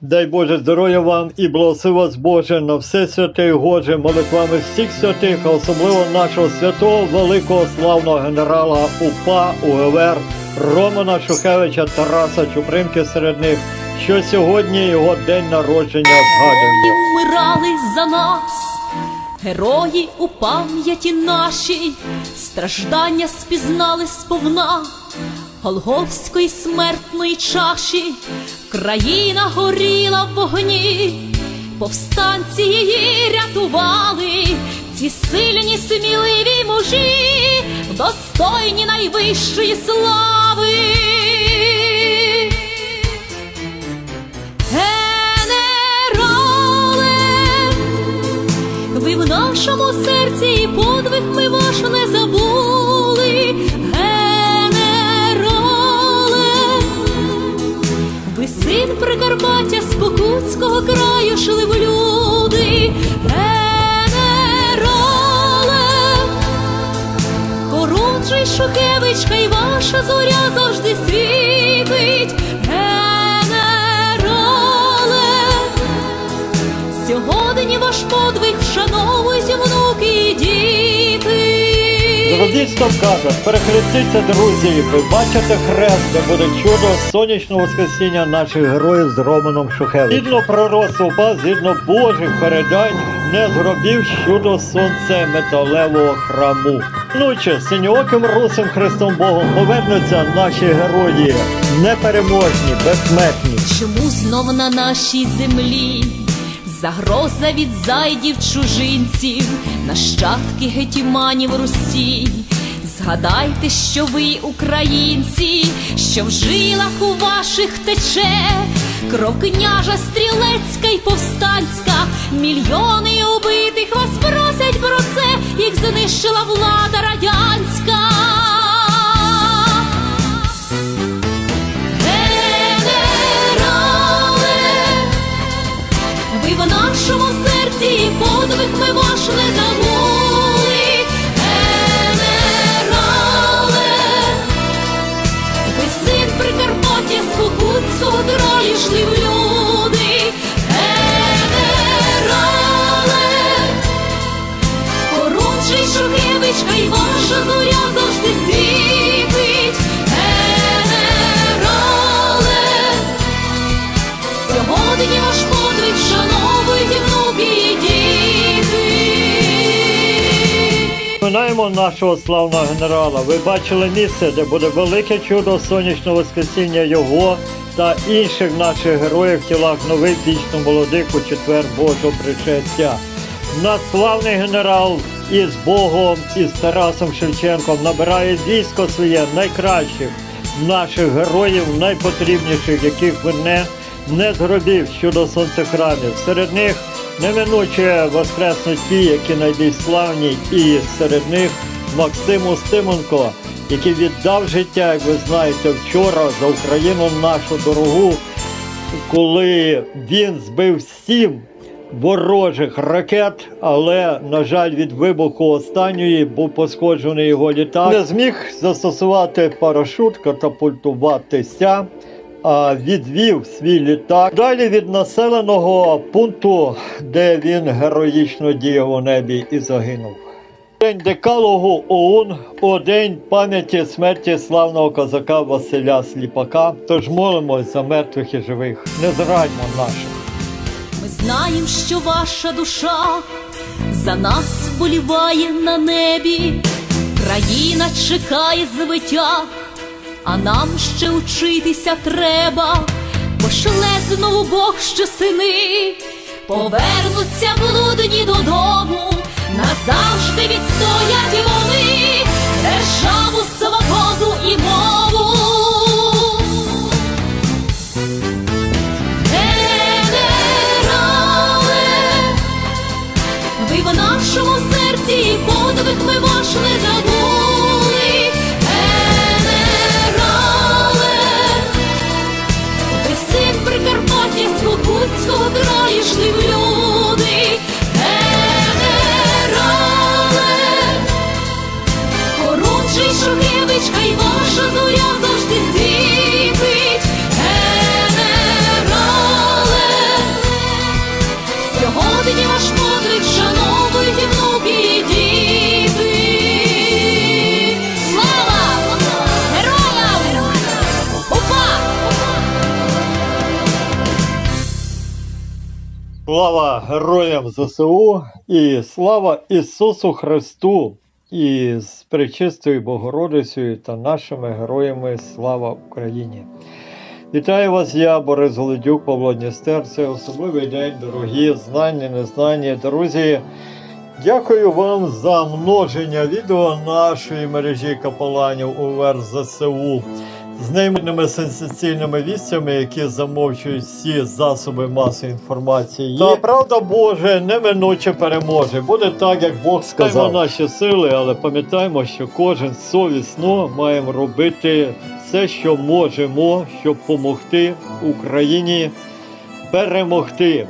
Дай Боже здоров'я вам і благослови вас Боже на все святе і Гоже, молитвами всіх святих, а особливо нашого святого великого славного генерала УПА УГВР Романа Шухевича Тараса Чупринки серед них, що сьогодні його день народження згадує. вмирали за нас, герої у пам'яті нашій, страждання спізнали сповна. Голговської смертної чаші, країна горіла в вогні, повстанці її рятували, ці сильні, сміливі мужі, достойні найвищої слави. Генерале, ви в нашому серці і подвиг ми ваш не забули. Син Прикарпаття з Покутського краю шли в люди. Генерале, Хоруджий Шухевич, хай ваша зоря завжди світить. Генерале, сьогодні ваш подвиг Зробіть ставками, перехрестіться, друзі, ви бачите хрест, де буде чудо сонячного воскресіння наших героїв з Романом Шухевичем. Згідно пророцтва УПА, згідно Божих передань, не зробив чудо сонце металевого храму. Ночі синьооким русим Христом Богом повернуться наші герої, непереможні, безсмертні. Чому знов на нашій землі загроза від зайдів чужинців, нащадки гетіманів Русі? Згадайте, що ви українці, що в жилах у ваших тече кров княжа стрілецька й повстанська, мільйони убитих вас просять про це, їх знищила влада радянська. Ми вошли не Минаємо нашого славного генерала. Ви бачили місце, де буде велике чудо сонячного воскресіння його та інших наших героїв в тілах нових вічно молодих у четвер Божого пришестя. Наш славний генерал із Богом, із Тарасом Шевченком набирає військо своє найкращих наших героїв, найпотрібніших, яких ви не, не зробив щодо сонцехрамів. Серед них неминуче воскреснуть ті, які найбільш славні, і серед них Максим Устименко, який віддав життя, як ви знаєте, вчора за Україну нашу дорогу, коли він збив сім ворожих ракет, але, на жаль, від вибуху останньої був пошкоджений його літак. Не зміг застосувати парашут, катапультуватися, відвів свій літак далі від населеного пункту, де він героїчно діяв у небі і загинув. День декалогу ОУН у день пам'яті смерті славного козака Василя Сліпака. Тож молимось за мертвих і живих. Не зрадьмо наших. Ми знаємо, що ваша душа за нас вболіває на небі, країна чекає звиття, а нам ще вчитися треба, пошле знову Бог, що сини. Повернуться блудні додому, назавжди відстоять вони. Державу, свободу героям ЗСУ і слава Ісусу Христу і з Пречистою Богородицею та нашими героями слава Україні. Вітаю вас, я Борис Голодюк, Павло Дністер. Це особливий день, дорогі, знані, незнані друзі. Дякую вам за множення відео нашої мережі капеланів УВР ЗСУ з неймовірними сенсаційними вістями, які замовчують всі засоби масової інформації. Та правда Боже неминуче переможе. Буде так, як Бог сказав. Знаємо наші сили, але пам'ятаємо, що кожен совісно маємо робити все, що можемо, щоб допомогти Україні перемогти.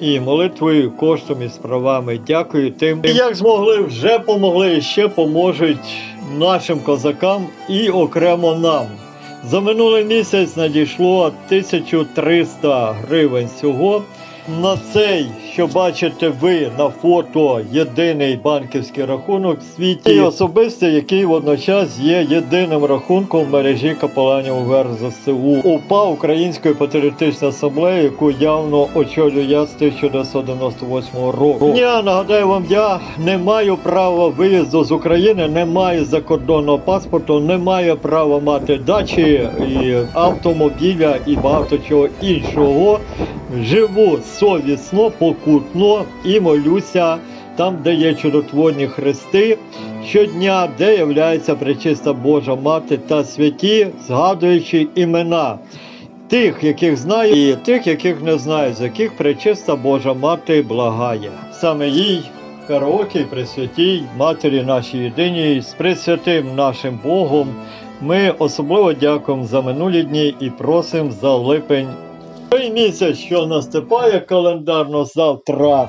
І молитвою, коштом і справами. Дякую тим, як змогли, вже помогли і ще поможуть нашим козакам і окремо нам. За минулий місяць надійшло 1300 гривень всього. На цей, що бачите ви на фото, єдиний банківський рахунок в світі і особистий, який водночас є єдиним рахунком в мережі капеланів УВР ЗСУ. УПА Української патріотичної асамблеї, яку явно очолюю я з 1998 року. Я нагадаю вам, я не маю права виїзду з України, не маю закордонного паспорту, не маю права мати дачі і автомобіля і багато чого іншого. Живу совісно, покутно і молюся там, де є чудотворні хрести, щодня, де являється пречиста Божа Мати та святі, згадуючи імена тих, яких знаю, і тих, яких не знаю, з яких пречиста Божа Мати благає. Саме їй. Караоке Пресвятій, Матері нашій єдиній, з Пресвятим нашим Богом. Ми особливо дякуємо за минулі дні і просимо за липень той місяць, що наступає календарно завтра,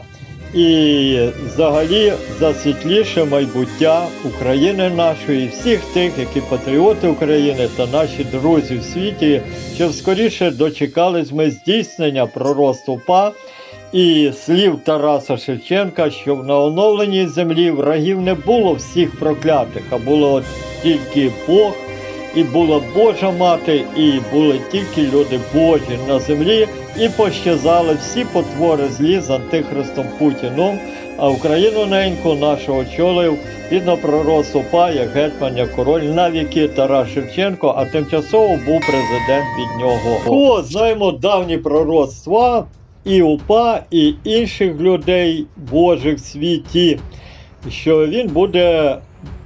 і взагалі за світліше майбуття України нашої, всіх тих, які патріоти України та наші друзі в світі, щоб скоріше дочекались ми здійснення пророцтва ПА і слів Тараса Шевченка, щоб на оновленій землі врагів не було всіх проклятих, а було тільки Бог і була Божа мати, і були тільки люди Божі на землі, і пощазали всі потвори злі з антихристом Путіном. А Україну неньку нашого очолив відно пророцтво па, як гетьман, король на віки Тарас Шевченко, а тимчасово був президент від нього. О, знаємо давні пророцтва і УПА, і інших людей Божих в світі, що він буде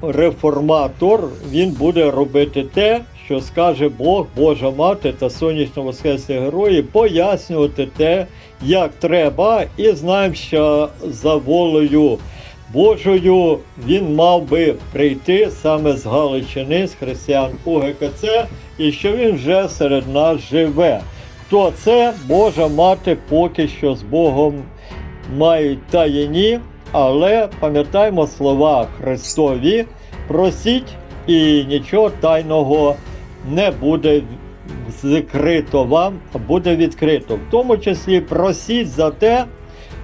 реформатор, він буде робити те, що скаже Бог, Божа мати та сонячно воскресні герої, пояснювати те, як треба, і знаємо, що за волею Божою він мав би прийти саме з Галичини, з християн УГКЦ, і що він вже серед нас живе. Хто це Божа мати поки що з Богом мають таєні, але пам'ятаємо слова Христові, просіть і нічого тайного не буде закрито вам, а буде відкрито. В тому числі просіть за те,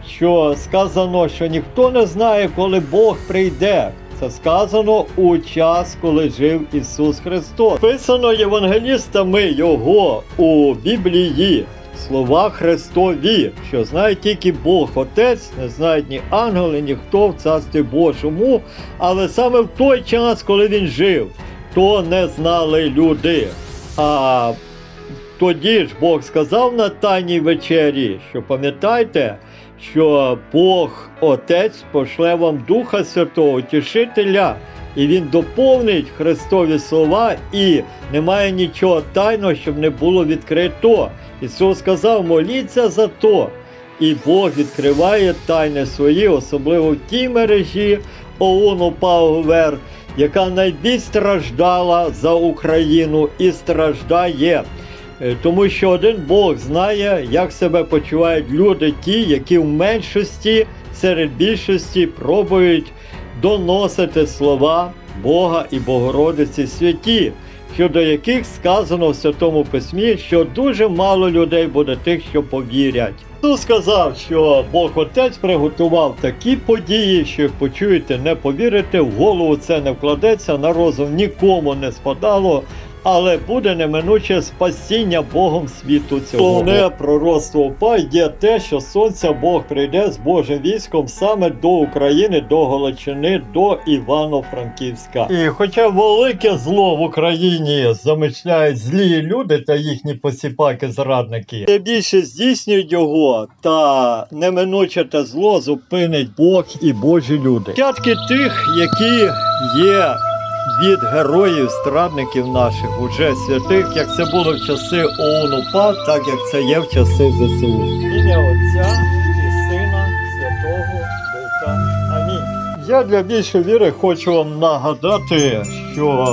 що сказано, що ніхто не знає, коли Бог прийде. Це сказано у час, коли жив Ісус Христос. Писано євангелістами Його у Біблії. Слова Христові, що знає тільки Бог Отець, не знають ні ангели, ніхто в Царстві Божому, але саме в той час, коли він жив, то не знали люди. А тоді ж Бог сказав на Тайній вечері, що пам'ятайте, що Бог Отець пошле вам Духа Святого, Утішителя, і Він доповнить Христові слова, і немає нічого тайного, щоб не було відкрито. Ісус сказав, моліться за то. І Бог відкриває тайни свої, особливо в тій мережі ООН УПА-УВР, яка найбільш страждала за Україну і страждає. Е, Тому що один Бог знає, як себе почувають люди, ті, які в меншості серед більшості пробують доносити слова Бога і Богородиці святі, щодо яких сказано в Святому Письмі, що дуже мало людей буде тих, що повірять. Хто сказав, що Бог Отець приготував такі події, що як почуєте, не повірите, в голову це не вкладеться, на розум нікому не спадало, але буде неминуче спасіння Богом світу цього. Головне пророцтво упа є те, що сонця Бог прийде з Божим військом саме до України, до Галичини, до Івано-Франківська. І хоча велике зло в Україні замишляють злі люди та їхні посіпаки зрадники, де більше здійснюють його, та неминуче те зло зупинить Бог і Божі люди. П'ятки тих, які є від героїв страдників наших, уже святих, як це було в часи ОУН УПА, так як це є в часи ЗСУ. Ім'я Отця і Сина Святого Духа. Амінь. Я для більшої віри хочу вам нагадати, що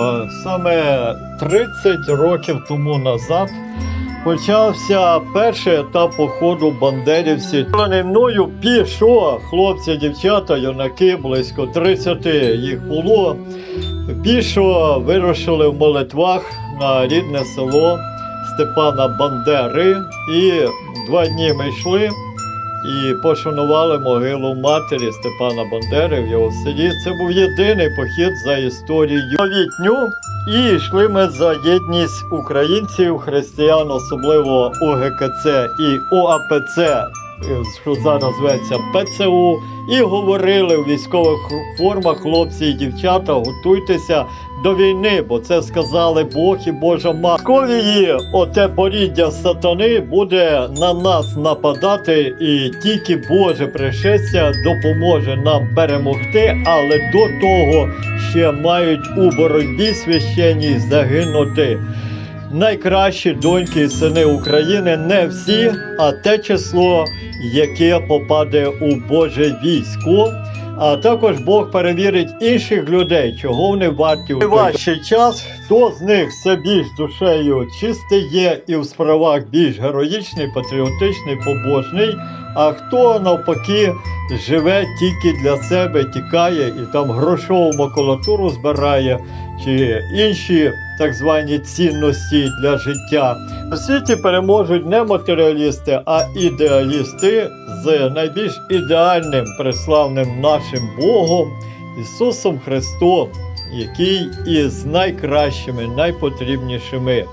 саме 30 років тому назад почався перший етап походу бандерівці. Плани мною пішо хлопці, дівчата, юнаки, близько 30 їх було. Пішо вирушили в молитвах на рідне село Степана Бандери. І два дні ми йшли і пошанували могилу матері Степана Бандери в його селі. Це був єдиний похід за історією новітню. І йшли ми за єдність українців, християн, особливо УГКЦ і ОАПЦ, що зараз зветься ПЦУ, і говорили в військових формах хлопці і дівчата, готуйтеся до війни, бо це сказали Бог і Божа мати. Московії, оте поріддя сатани буде на нас нападати, і тільки Боже пришестя допоможе нам перемогти, але до того ще мають у боротьбі священній загинути. Найкращі доньки і сини України не всі, а те число, яке попаде у Боже військо. А також Бог перевірить інших людей, чого вони варті. У важчий час, хто з них все більш душею чистий є і в справах більш героїчний, патріотичний, побожний, а хто навпаки живе тільки для себе, тікає і там грошову макулатуру збирає, чи інші так звані цінності для життя. У світі переможуть не матеріалісти, а ідеалісти з найбільш ідеальним преславним нашим Богом Ісусом Христом, який із найкращими, найпотрібнішими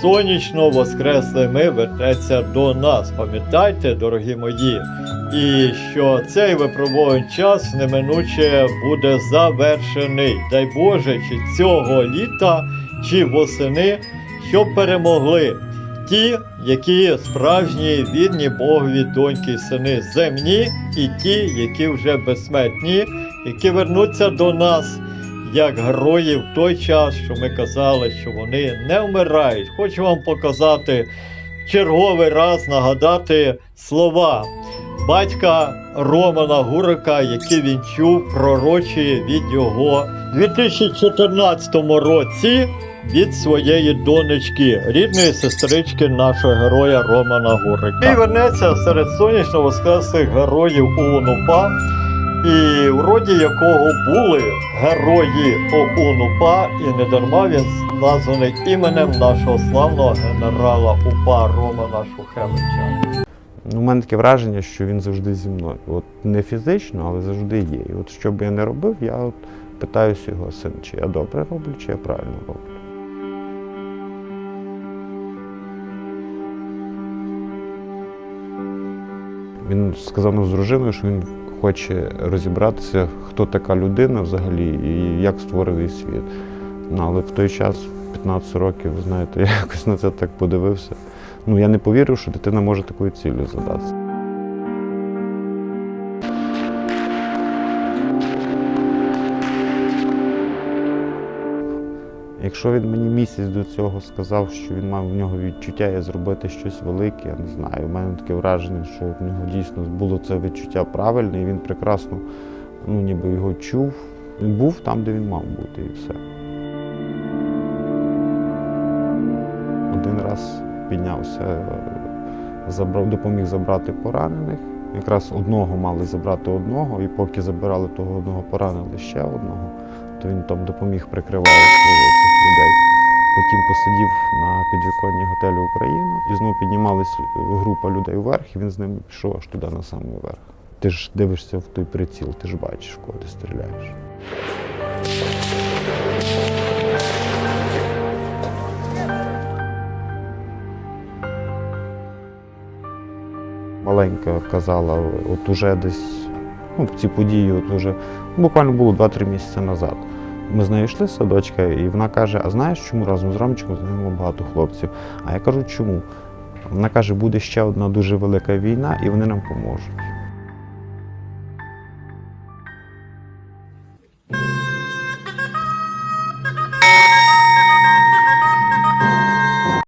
сонячно воскреслими вертеться до нас. Пам'ятайте, дорогі мої, і що цей випробований час неминуче буде завершений. Дай Боже, чи цього літа, чи восени, щоб перемогли ті, які справжні вірні Богові доньки сини земні, і ті, які вже безсмертні, які вернуться до нас. Як герої в той час, що ми казали, що вони не вмирають. Хочу вам показати черговий раз нагадати слова батька Романа Гурика, які він чув пророчі від його у 2014 році від своєї донечки, рідної сестрички нашого героя Романа Гурика. І вернеться серед сонячно воскреслих героїв УНУПА, і в роді якого були герої ОУН-УПА, і не дарма він названий іменем нашого славного генерала УПА Романа Шухевича. Ну, У мене таке враження, що він завжди зі мною. От не фізично, але завжди є. І от що б я не робив, я от питаюся його син, чи я добре роблю, чи я правильно роблю. Він сказав нам з дружиною, що він хоче розібратися, хто така людина взагалі і як створений світ. Ну, але в той час, 15 років, знаєте, я якось на це так подивився. Ну, я не повірив, що дитина може такою ціллю задатися. Якщо він мені місяць до цього сказав, що він мав в нього відчуття є зробити щось велике, я не знаю. У мене таке враження, що в нього дійсно було це відчуття правильне, і він прекрасно ну, ніби його чув. Він був там, де він мав бути, і все. Один раз піднявся, забрав, допоміг забрати поранених. Якраз одного мали забрати одного, і поки забирали того одного, поранили ще одного, то він там допоміг прикривати людей. Потім посидів на підвіконні готелю Україна і знову піднімалась група людей вверх, і він з ними пішов аж туди на самий верх. Ти ж дивишся в той приціл, ти ж бачиш, коли ти стріляєш. Маленька казала, от уже десь ну, ці події от уже ну, буквально було 2-3 місяці назад. Ми з нею йшли з садочка, і вона каже: А знаєш, чому разом з Ромчиком загинуло багато хлопців? А я кажу, чому? Вона каже, буде ще одна дуже велика війна, і вони нам поможуть.